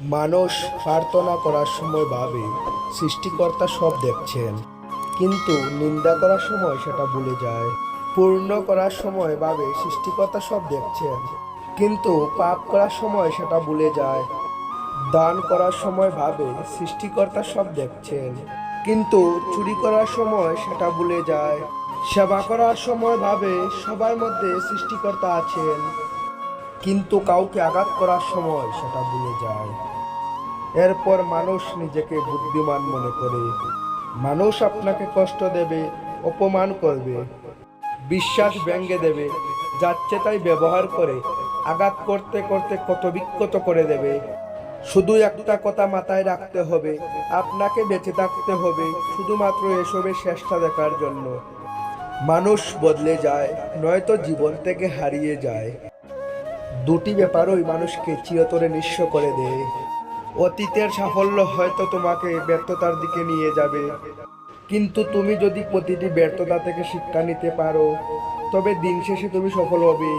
মানুষ প্রার্থনা করার সময় ভাবে, সৃষ্টিকর্তা সব দেখছেন। কিন্তু নিন্দা করার সময় সেটা ভুলে যায়। পূর্ণ করার সময় ভাবে, সৃষ্টিকর্তা সব দেখছেন। কিন্তু পাপ করার সময় সেটা ভুলে যায়। দান করার সময় ভাবে, সৃষ্টিকর্তা সব দেখছেন। কিন্তু চুরি করার সময় সেটা ভুলে যায়। সেবা করার সময় ভাবে, সবার মধ্যে সৃষ্টিকর্তা আছেন। কিন্তু কাউকে আঘাত করার সময় সেটা ভুলে যায়। এরপর মানুষ নিজেকে বুদ্ধিমান মনে করে। মানুষ আপনাকে কষ্ট দেবে, অপমান করবে, বিশ্বাস ব্যঙ্গে দেবে যাচ্ছে তাই ব্যবহার করে আঘাত করতে করতে কত বিক্ষত করে দেবে। শুধু একটা কথা মাথায় রাখতে হবে, আপনাকে বেঁচে থাকতে হবে শুধুমাত্র এসবের শেষটা দেখার জন্য। মানুষ বদলে যায়, নয়তো জীবন থেকে হারিয়ে যায়। দুটি ব্যাপারই মানুষকে চিরতরে নিঃস্ব করে দেয়। অতীতের সাফল্য হয়তো তোমাকে ব্যর্থতার দিকে নিয়ে যাবে। কিন্তু তুমি যদি প্রতিটি ব্যর্থতা থেকে শিক্ষা নিতে পারো, তবে দিন শেষে তুমি সফল হবে